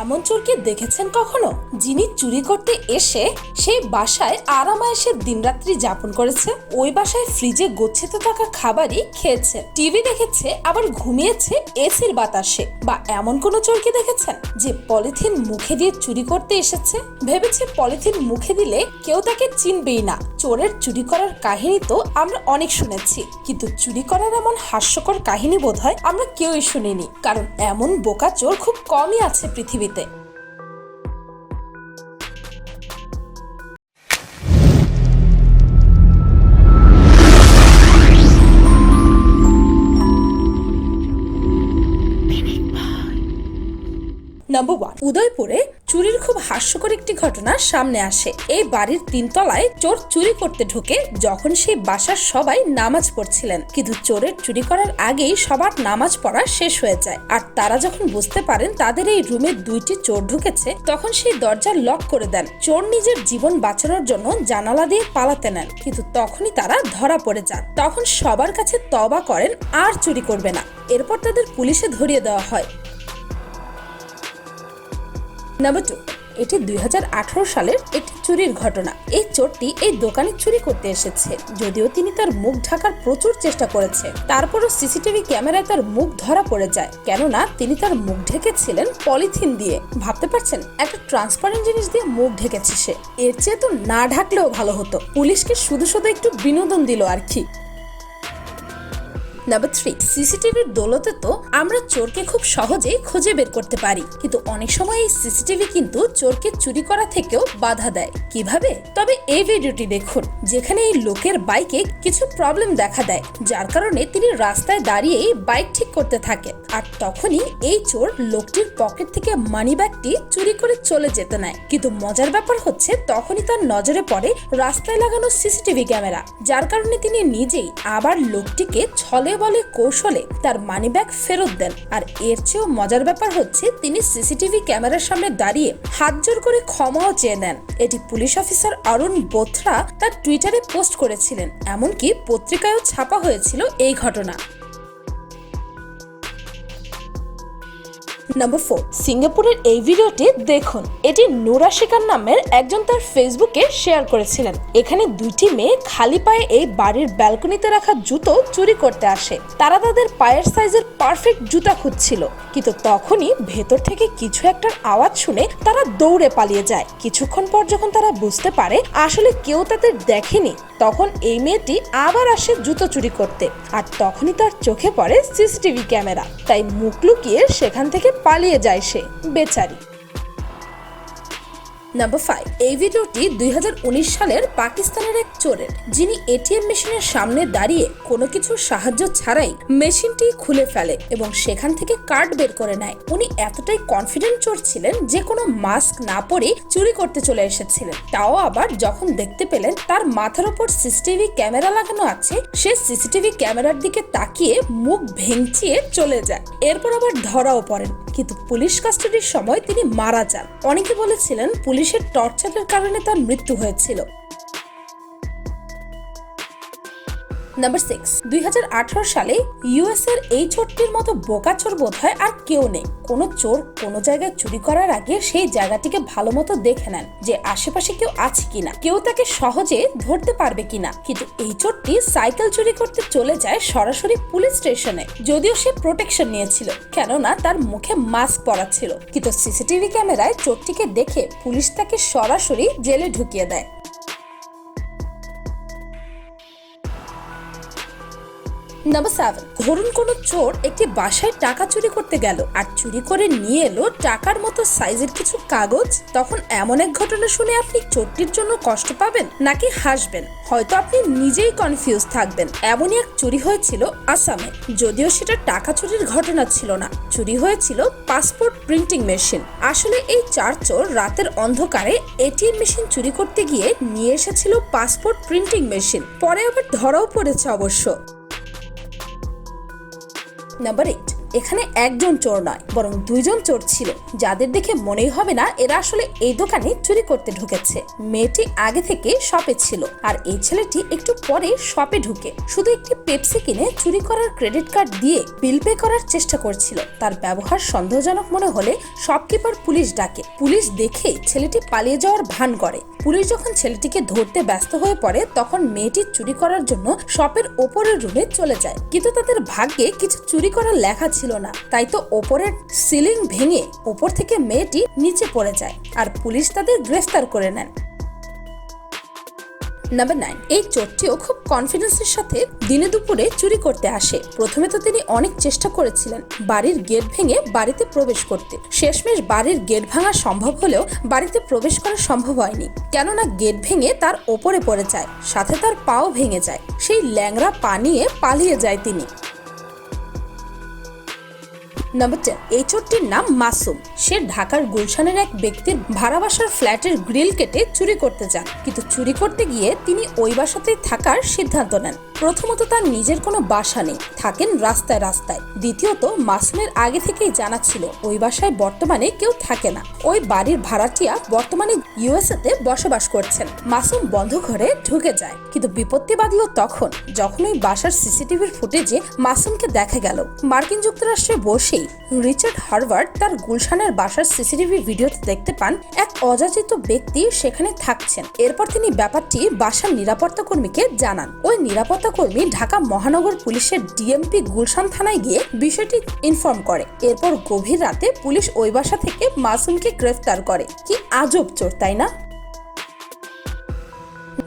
এমন চোরকে দেখেছেন কখনো? যিনি চুরি করতে এসে সেই বাসায় আরামায়েসে দিনরাত্রি যাপন করেছে। ওই বাসায় ফ্রিজে গচ্ছিত থাকা খাবারই খেয়েছে। টিভি দেখেছে, আবার ঘুমিয়েছে এসির বাতাসে। বা এমন কোনো চোরকে দেখেছেন যে পলিথিন মুখে দিয়ে চুরি করতে এসেছে? ভেবেছে পলিথিন মুখে দিলে কেউ তাকে চিনবেই না। চোরের চুরি করার কাহিনী তো আমরা অনেক শুনেছি। কিন্তু চুরি করার এমন হাস্যকর কাহিনী বোধহয় আমরা কেউই শুনিনি। কারণ এমন বোকা চোর খুব কমই আছে পৃথিবীতে। নাম্বার চুরির খুব হাস্যকর একটি ঘটনা সামনে আসে। এই বাড়ির তিনতলায় চোর চুরি করতে ঢুকে যখন সেই বাসার সবাই নামাজ পড়ছিলেন। কিন্তু চোরের চুরি করার আগেই সবার নামাজ পড়া শেষ হয়ে যায়। আর তারা যখন বুঝতে পারেন তাদের এই রুমে দুইটি চোর ঢুকেছে, তখন সেই দরজা লক করে দেন। চোর নিজের জীবন বাঁচানোর জন্য জানালা দিয়ে পালাতে নেন। কিন্তু তখনই তারা ধরা পড়ে যান। তখন সবার কাছে তবা করেন, আর চুরি করবে না। এরপর তাদের পুলিশে ধরিয়ে দেওয়া হয়। নাম্বার টু এটি দুই হাজার আঠারো সালের একটি চুরির ঘটনা। এই চোরটি এই দোকানে চুরি করতে এসেছে, যদিও তিনি তার মুখ ঢাকার প্রচুর চেষ্টা করেছে তারপরও সিসিটিভি ক্যামেরায় তার মুখ ধরা পড়ে যায়, কেননা তিনি তার মুখ ঢেকেছিলেন পলিথিন দিয়ে। ভাবতে পারছেন, একটা ট্রান্সপারেন্ট জিনিস দিয়ে মুখ ঢেকেছে সে। এর চেয়ে তো না ঢাকলেও ভালো হতো। পুলিশকে শুধু শুধু একটু বিনোদন দিল আর কি। নাম্বার থ্রি সিসিটিভির দৌলতে তো আমরা চোরকে খুব সহজেই খুঁজে বের করতে পারি। কিন্তু অনেক সময় এই সিসিটিভি কিন্তু চোরকে চুরি করা থেকেও বাধা দেয়। কীভাবে? তবে এই ভিডিওটি দেখুন, যেখানে এই লোকের বাইকে কিছু প্রবলেম দেখা দেয়, যার কারণে তিনি রাস্তায় দাঁড়িয়েই বাইক ঠিক করতে থাকে। আর তখনই এই চোর লোকটির পকেট থেকে মানি ব্যাগটি চুরি করে চলে যেতে নেয়। কিন্তু মজার ব্যাপার হচ্ছে, তখনই তার নজরে পড়ে রাস্তায় লাগানো সিসিটিভি ক্যামেরা, যার কারণে তিনি নিজেই আবার লোকটিকে ছলে বলে কৌশলে তার মানিব্যাগ ফেরত দেন। আর এর চেয়েও মজার ব্যাপার হচ্ছে, তিনি সিসিটিভি ক্যামেরার সামনে দাঁড়িয়ে হাত জোর করে ক্ষমাও চেয়ে নেন। এটি পুলিশ অফিসার অরুণ বোথরা তার টুইটারে পোস্ট করেছিলেন। এমনকি পত্রিকায়ও ছাপা হয়েছিল এই ঘটনা। নাম্বার ফোর সিঙ্গাপুরের এই ভিডিওটি দেখুন। এটি নুরা শিকার নামের একজন তার ফেসবুকে শেয়ার করেছিলেন। এখানে দুইটি মেয়ে খালি পায়ে এই বাড়ির ব্যালকনিতে রাখা জুতো চুরি করতে আসে। তারা তাদের পায়ের সাইজের পারফেক্ট জুতা খুঁজছিল। কিন্তু তখনই ভেতর থেকে কিছু একটার আওয়াজ শুনে তারা দৌড়ে পালিয়ে যায়। কিছুক্ষণ পর যখন তারা বুঝতে পারে আসলে কেউ তাদের দেখেনি, তখন এই মেয়েটি আবার আসে জুতো চুরি করতে। আর তখনই তার চোখে পড়ে সিসিটিভি ক্যামেরা। তাই মুখ লুকিয়ে সেখান থেকে পালিয়ে যায় সে, বেচারি। নাম্বার ফাইভ এই ভিডিওটি দুই হাজার উনিশ সালের পাকিস্তানের এক চোরের, যিনি এটিএম মেশিনের সামনে দাঁড়িয়ে কোনো কিছুর সাহায্য ছাড়াই মেশিনটি খুলে ফেলে এবং সেখান থেকে কার্ড বের করে নেয়। উনি এতটাই কনফিডেন্ট চোর ছিলেন যে কোনো মাস্ক না পরে চুরি করতে চলে এসেছিলেন। তাও আবার যখন দেখতে পেলেন তার মাথার উপর সিসিটিভি ক্যামেরা লাগানো আছে, সে সিসিটিভি ক্যামেরার দিকে তাকিয়ে মুখ ভেঙচিয়ে চলে যায়। এরপর আবার ধরাও পড়েন। কিন্তু পুলিশ কাস্টাডির সময় তিনি মারা যান। অনেকে বলেছিলেন পুলিশের টর্চারের কারণে তার মৃত্যু হয়েছিল। নাম্বার সিক্স দুই হাজার সালে ইউএস এর এই চোরটির মতো বোকা চোর বোধ হয় আর কেউ নেই। কোনো চোর কোনো জায়গায় চুরি করার আগে সেই জায়গাটিকে ভালো মতো দেখে নেন যে আশেপাশে কেউ আছে কিনা। কেউ তাকে সহজে ধরতে পারবে কিনা। কিন্তু এই চোরটি সাইকেল চুরি করতে চলে যায় সরাসরি পুলিশ স্টেশনে। যদিও সে প্রোটেকশন নিয়েছিল, কেননা তার মুখে মাস্ক পরা ছিল। কিন্তু সিসিটিভি ক্যামেরায় চোরটিকে দেখে পুলিশ তাকে সরাসরি জেলে ঢুকিয়ে দেয়। নাম্বার সেভেন ধরুন কোনো চোর একটি বাসায় টাকা চুরি করতে গেল আর চুরি করে নিয়ে এলো টাকার মতো সাইজের কিছু কাগজ, তখন এমন এক ঘটনা শুনে আপনি চোরটির জন্য কষ্ট পাবেন নাকি হাসবেন? হয়তো আপনি নিজেই কনফিউজ থাকবেন। এমনই এক চুরি হয়েছিল আসামে, যদিও সেটা টাকা চুরির ঘটনা ছিল না। চুরি হয়েছিল পাসপোর্ট প্রিন্টিং মেশিন আসলে এই চার চোর রাতের অন্ধকারে এটিএম মেশিন চুরি করতে গিয়ে নিয়ে এসেছিল পাসপোর্ট প্রিন্টিং মেশিন পরে আবার ধরাও পড়েছে অবশ্য। নাম্বার এইট এখানে একজন চোর নয়, বরং দুইজন চোর ছিল। যাদের দেখে মনেই হবে না, এরা আসলে এই দোকানে চুরি করতে ঢুকেছে। মেয়েটি আগে থেকে শপে ছিল, আর এই ছেলেটি একটু পরে শপে ঢুকে। শুধু একটি পেপসি কিনে চুরি করার ক্রেডিট কার্ড দিয়ে বিল পে করার চেষ্টা করছিল। তার ব্যবহার সন্দেহজনক মনে হলে শপকিপার পুলিশ ডাকে। পুলিশ দেখে ছেলেটি পালিয়ে যাওয়ার ভান করে। পুলিশ যখন ছেলেটিকে ধরতে ব্যস্ত হয়ে পড়ে, তখন মেয়েটি চুরি করার জন্য শপের ওপরের রুমে চলে যায়। কিন্তু তাদের ভাগ্যে কিছু চুরি করার লেখা ছিল না। তাই তো ওপরের সিলিং ভেঙে ওপর থেকে মেয়েটি নিচে পড়ে যায় আর পুলিশ তাদের গ্রেফতার করে নেন নাম্বার নাইন এই চোরটিও খুব কনফিডেন্সের সাথে দিনে দুপুরে চুরি করতে আসে। প্রথমে তো তিনি অনেক চেষ্টা করেছিলেন বাড়ির গেট ভেঙে বাড়িতে প্রবেশ করতে। শেষমেশ বাড়ির গেট ভাঙা সম্ভব হলেও বাড়িতে প্রবেশ করা সম্ভব হয়নি। কেননা গেট ভেঙে তার ওপরে পড়ে যায়, সাথে তার পাও ভেঙে যায়। সেই ল্যাংরা পা নিয়ে পালিয়ে যায় তিনি। নাম্বার টেন এই চোরটির নাম মাসুম। সে ঢাকার গুলশানের এক ব্যক্তির ভাড়া বাসার ফ্ল্যাটের গ্রিল কেটে চুরি করতে যান। কিন্তু চুরি করতে গিয়ে তিনি ওই বাসাতেই থাকার সিদ্ধান্ত নেন। প্রথমত তার নিজের কোনো বাসা নেই, থাকেন রাস্তায় রাস্তায়। দ্বিতীয়ত, মাসুমের আগে থেকেই জানা ছিল, ওই বাসায় বর্তমানে কেউ থাকে না। ওই বাড়ির ভাড়াটিয়া বর্তমানে ইউএসএ তে বসবাস করছেন। মাসুম বন্ধ ঘরে ঢুকে যায়। কিন্তু বিপত্তি বাঁধল তখন, যখন ওই বাসার সিসিটিভির ফুটেজে মাসুমকে দেখা গেল। মার্কিন যুক্তরাষ্ট্রে বসেই রিচার্ড হারভার্ড তার গুলশানের বাসার সিসিটিভি ভিডিওতে দেখতে পান এক অযাচিত ব্যক্তি সেখানে থাকছেন। এরপর তিনি ব্যাপারটি বাসার নিরাপত্তা কর্মীকে জানান। ওই নিরাপত্তা কর্মী ঢাকা মহানগর পুলিশের ডিএমপি গুলশান থানায় গিয়ে বিষয়টি ইনফর্ম করে। এরপর গভীর রাতে পুলিশ ওই বাসা থেকে মাসুমকে গ্রেফতার করে। কি আজব চোর, তাই না?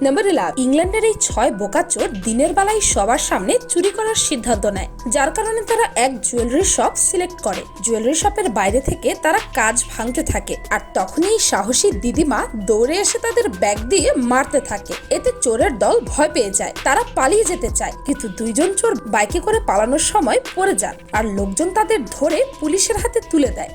নাম্বার ইলেভেন ইংল্যান্ডের এই ছয় বোকাচোর দিনের বেলায় সবার সামনে চুরি করার সিদ্ধান্ত নেয়। যার কারণে তারা এক জুয়েলারি শপ সিলেক্ট করে। জুয়েলারি শপের বাইরে থেকে তারা কাজ ভাঙতে থাকে আর তখনই সাহসী দিদিমা দৌড়ে এসে তাদের ব্যাগ দিয়ে মারতে থাকে। এতে চোরের দল ভয় পেয়ে যায়, তারা পালিয়ে যেতে চায়। কিন্তু দুইজন চোর বাইকে করে পালানোর সময় পড়ে যান আর লোকজন তাদের ধরে পুলিশের হাতে তুলে দেয়।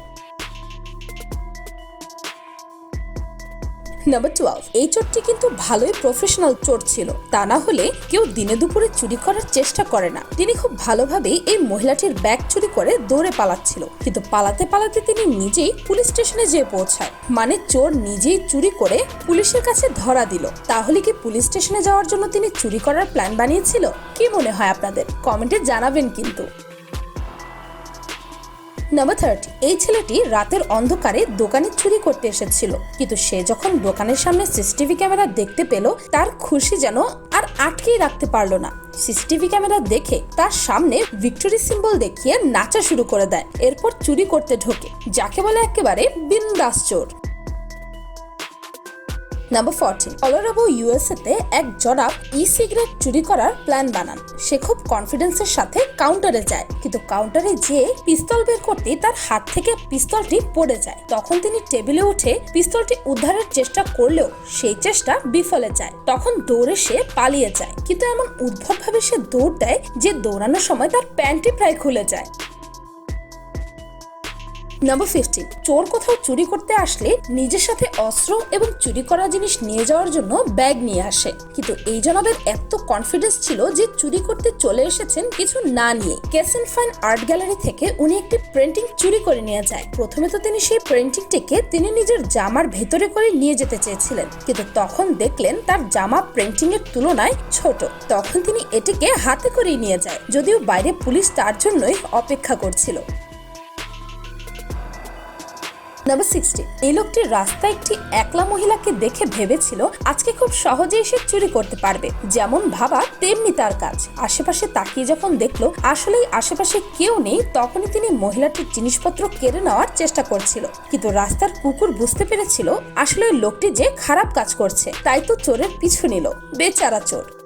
নাম্বার টুয়েলভ এই চোরটি কিন্তু ভালোই প্রফেশনাল চোর ছিল। তা না হলে কেউ দিনে দুপুরে চুরি করার চেষ্টা করে না। তিনি খুব ভালোভাবেই এই মহিলাটির ব্যাগ চুরি করে দৌড়ে পালাচ্ছিল। কিন্তু পালাতে পালাতে তিনি নিজেই পুলিশ স্টেশনে যেয়ে পৌঁছায়। মানে চোর নিজেই চুরি করে পুলিশের কাছে ধরা দিল। তাহলে কি পুলিশ স্টেশনে যাওয়ার জন্য তিনি চুরি করার প্ল্যান বানিয়েছিল? কি মনে হয় আপনাদের? কমেন্টে জানাবেন কিন্তু। নাম্বার থার্টি এই ছেলেটি রাতের অন্ধকারে দোকানে চুরি করতে এসেছিল। কিন্তু সে যখন দোকানের সামনে সিসিটিভি ক্যামেরা দেখতে পেল, তার খুশি যেন আর আটকেই রাখতে পারল না। সিসিটিভি ক্যামেরা দেখে তার সামনে ভিক্টোরি সিম্বল দেখিয়ে নাচা শুরু করে দেয়। এরপর চুরি করতে ঢোকে, যাকে বলে একেবারে বিন্দাস চোর। নাম্বার ফোরটিন কলোরাবো ইউএসএ তে এক জনাব ই সিগারেট চুরি করার প্ল্যান বানান। সে খুব কনফিডেন্সের সাথে কাউন্টারে যায়। কিন্তু কাউন্টারে যেয়ে পিস্তল বের করতে তার হাত থেকে পিস্তলটি পড়ে যায়। তখন তিনি টেবিলে উঠে পিস্তলটি উদ্ধারের চেষ্টা করলেও সেই চেষ্টা বিফলে যায়। তখন দৌড়ে সে পালিয়ে যায়। কিন্তু এমন উদ্ভবভাবে সে দৌড় দেয় যে দৌড়ানোর সময় তার প্যান্টটি প্রায় খুলে যায়। নাম্বার ফিফটিন চোর কোথাও চুরি করতে আসলে নিজের সাথে অস্ত্র এবং চুরি করা জিনিস নিয়ে যাওয়ার জন্য ব্যাগ নিয়ে আসে। কিন্তু এই জনাবের এত কনফিডেন্স ছিল যে চুরি করতে চলে এসেছেন কিছু না নিয়ে। কেসেন ফাইন আর্ট গ্যালারি থেকে উনি একটি প্রিন্টিং চুরি করে নিয়ে যায়। প্রথমে তো তিনি সেই প্রিন্টিংটিকে তিনি নিজের জামার ভেতরে করে নিয়ে যেতে চেয়েছিলেন। কিন্তু তখন দেখলেন তার জামা প্রিন্টিং এর তুলনায় ছোট। তখন তিনি এটিকে হাতে করেই নিয়ে যায়। যদিও বাইরে পুলিশ তার জন্যই অপেক্ষা করছিল। নাম্বার সিক্সটি এই লোকটি রাস্তায় একটি একলা মহিলাকে দেখে ভেবেছিল আজকে খুব সহজেই সে চুরি করতে পারবে। যেমন ভাবা, তেমনি তার কাজ। আশেপাশে তাকিয়ে যখন দেখল, আসলেই আশেপাশে কেউ নেই, তখনই তিনি মহিলাটির জিনিসপত্র কেড়ে নেওয়ার চেষ্টা করছিল। কিন্তু রাস্তার কুকুর বুঝতে পেরেছিল, আসলে লোকটি যে খারাপ কাজ করছে। তাই তো চোরের পিছু নিল। বেচারা চোর।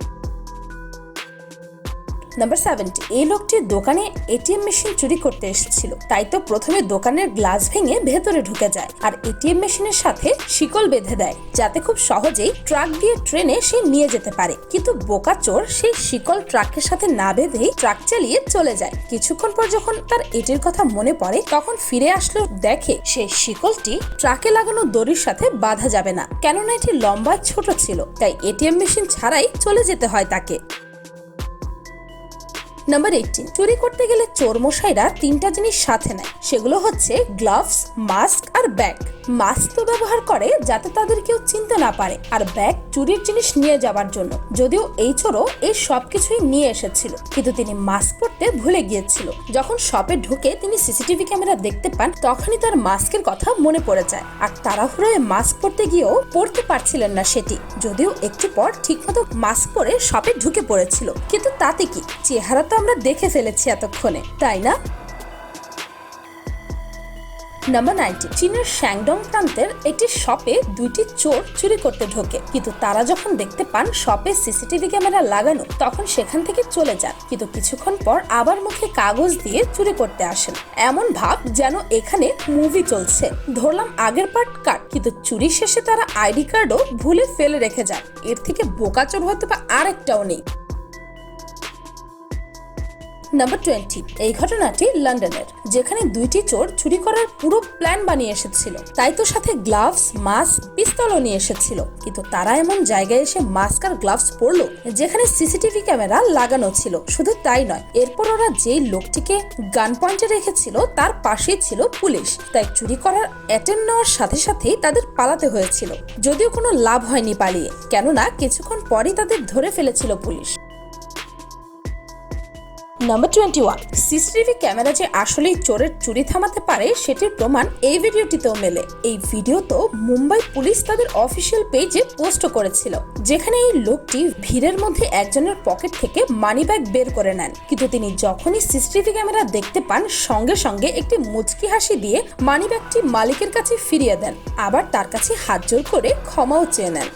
নাম্বার সেভেন্টি এই লোকটি দোকানে এটিএম মেশিন চুরি করতে এসেছিল। তাই তো প্রথমে দোকানের গ্লাস ভেঙে ভেতরে ঢুকে যায় আর এটিএম মেশিনের সাথে শিকল বেঁধে দেয়, যাতে খুব সহজেই ট্রাক দিয়ে ট্রেনে সে নিয়ে যেতে পারে। কিন্তু বোকা চোর সেই শিকল ট্রাকের সাথে না বেঁধে ট্রাক চালিয়ে চলে যায়। কিছুক্ষণ পর যখন তার এটির কথা মনে পড়ে, তখন ফিরে আসলো, দেখে সেই শিকলটি ট্রাকে লাগানো দড়ির সাথে বাঁধা যাবে না। কেননা এটি লম্বা ছোট ছিল, তাই এটিএম মেশিন ছাড়াই চলে যেতে হয় তাকে। নাম্বার এইটিন চুরি করতে গেলে চোর মশাইরা তিনটা জিনিস সাথে নেয়। সেগুলো হচ্ছে গ্লাভস মাস্ক আর ব্যাগ মাস্ক তো ব্যবহার করে যাতে তাদের কেউ চিনতে না পারে। আর ব্যাগ চুরির জিনিস নিয়ে যাবার জন্য। যদিও এই চোরও এই সবকিছুই নিয়ে এসেছিল। কিন্তু তিনি মাস্ক পরতে ভুলে গিয়েছিল। যখন শপে ঢুকে তিনি সিসিটিভি ক্যামেরা দেখতে পান, তখনই তার মাস্কের কথা মনে পড়ে যায়। আর তাড়াহুড়োয় মাস্ক পরতে গিয়েও পরতে পারছিলেন না সেটি। যদিও একটু পর ঠিকমতো মাস্ক পরে শপে ঢুকে পড়েছিল। কিন্তু তাতে কি? চেহারা তো আমরা দেখে ফেলেছি এতক্ষণে, তাই না? নাম্বার নাইনটি চীনের শ্যাংডং প্রান্তের একটি শপে দুইটি চোর চুরি করতে ঢোকে। কিন্তু তারা যখন দেখতে পান শপে সিসিটিভি ক্যামেরা লাগানো, তখন সেখান থেকে চলে যান। কিন্তু কিছুক্ষণ পর আবার মুখে কাগজ দিয়ে চুরি করতে আসেন। এমন ভাব যেন এখানে মুভি চলছে। ধরলাম আগের পার্ট কাট কিন্তু চুরি শেষে তারা আইডি কার্ডও ভুলে ফেলে রেখে যান। এর থেকে বোকা চোর হয়তো বা আরেকটাও নেই। নাম্বার টোয়েন্টি এই ঘটনাটি লন্ডনের, যেখানে দুইটি চোর চুরি করার পুরো প্ল্যান বানিয়ে এসেছিল। তাই তো সাথে গ্লাভস মাস্ক পিস্তলও নিয়ে এসেছিল। কিন্তু তারা এমন জায়গায় এসে মাস্ক আর গ্লাভস পরলো, যেখানে সিসিটিভি ক্যামেরা লাগানো ছিল। শুধু তাই নয়, এরপর ওরা যেই লোকটিকে গান পয়েন্টে রেখেছিল, তার পাশেই ছিল পুলিশ। তাই চুরি করার অ্যাটেম্প নেওয়ার সাথে সাথেই তাদের পালাতে হয়েছিল। যদিও কোনো লাভ হয়নি পালিয়ে, কেননা কিছুক্ষণ পরই তাদের ধরে ফেলেছিল police. Number twenty one CCTV camera যে আসলেই চোরের চুরি থামাতে পারে, সেটির প্রমাণ এই ভিডিওটিতেও মেলে। এই ভিডিও তো মুম্বাই পুলিশ তাদের অফিসিয়াল পেজে পোস্ট করেছিল, যেখানে এই লোকটি ভিড়ের মধ্যে একজনের পকেট থেকে মানিব্যাগ বের করে নেন। কিন্তু তিনি যখনই সিসিটিভি ক্যামেরা দেখতে পান, সঙ্গে সঙ্গে একটি মুচকি হাসি দিয়ে মানিব্যাগটি মালিকের কাছে ফিরিয়ে দেন, আবার তার কাছে হাত জোর করে ক্ষমাও চেয়ে নেন।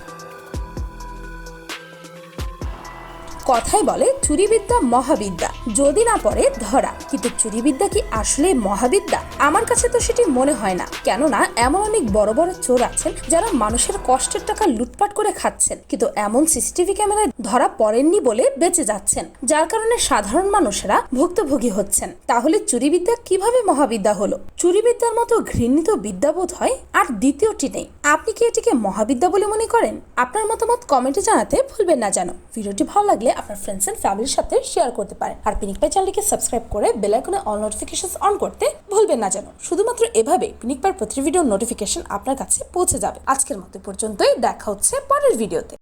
কথাই বলে চুরিবিদ্যা মহাবিদ্যা। যদি না পড়ে ধরা। কিন্তু চুরিবিদ্যা কি আসলে মহাবিদ্যা? আমার কাছে তো সেটি মনে হয় না। কেননা এমন অনেক বড় বড় চোর আছেন যারা মানুষের কষ্টের টাকা লুটপাট করে খাচ্ছেন। কিন্তু এমন সিসিটিভি ক্যামেরায় ধরা পড়েননি বলে বেঁচে যাচ্ছেন। যার কারণে সাধারণ মানুষেরা ভুক্তভোগী হচ্ছেন। তাহলে চুরিবিদ্যা কীভাবে মহাবিদ্যা হলো? চুরিবিদ্যার মতো ঘৃণিত বিদ্যাবোধ হয় আর দ্বিতীয়টি নেই। আপনি কি এটিকে মহাবিদ্যা বলে মনে করেন? আপনার মতামত কমেন্টে জানাতে ভুলবেন না জানো ভিডিওটি ভালো লাগলে আপনার ফ্রেন্ডস এন্ড ফ্যামিলির সাথে শেয়ার করতে পারেন। আর পিনিক পাই চ্যানেলটিকে সাবস্ক্রাইব করে বেল আইকনে অল নোটিফিকেশন অন করতে ভুলবেন না যেন। শুধুমাত্র এভাবে পিনিক পার প্রতি ভিডিও নোটিফিকেশন আপনার কাছে পৌঁছে যাবে। আজকের মতো পর্যন্তই। দেখা হচ্ছে পরের ভিডিওতে